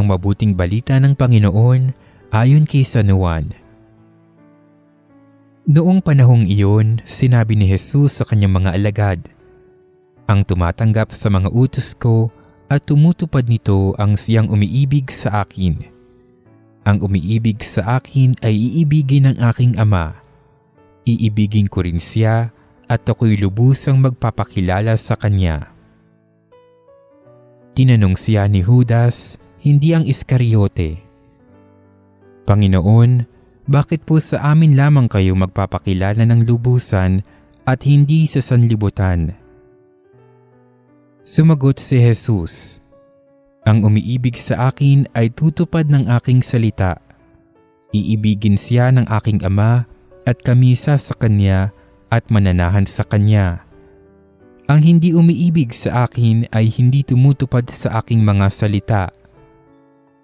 Ang mabuting balita ng Panginoon ayon kay San Juan. Noong panahong iyon, sinabi ni Jesus sa kanyang mga alagad, Ang tumatanggap sa mga utos ko at tumutupad nito ang siyang umiibig sa akin. Ang umiibig sa akin ay iibigin ng aking Ama. Iibigin ko rin siya at ako'y lubusang magpapakilala sa kanya. Tinanong siya ni Judas, hindi ang Iskariote. Panginoon, bakit po sa amin lamang kayo magpapakilala ng lubusan at hindi sa sanlibutan? Sumagot si Jesus, Ang umiibig sa akin ay tutupad ng aking salita. Iibigin siya ng aking ama at kamisa sa kanya at mananahan sa kanya. Ang hindi umiibig sa akin ay hindi tumutupad sa aking mga salita.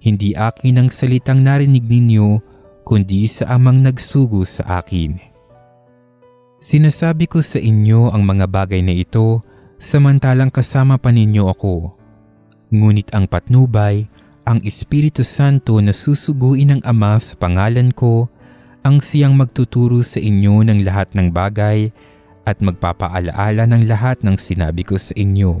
Hindi akin ang salitang narinig ninyo, kundi sa amang nagsugo sa akin. Sinasabi ko sa inyo ang mga bagay na ito, samantalang kasama pa ninyo ako. Ngunit ang patnubay, ang Espiritu Santo na susuguin ng Ama sa pangalan ko, ang siyang magtuturo sa inyo ng lahat ng bagay at magpapaalaala ng lahat ng sinabi ko sa inyo.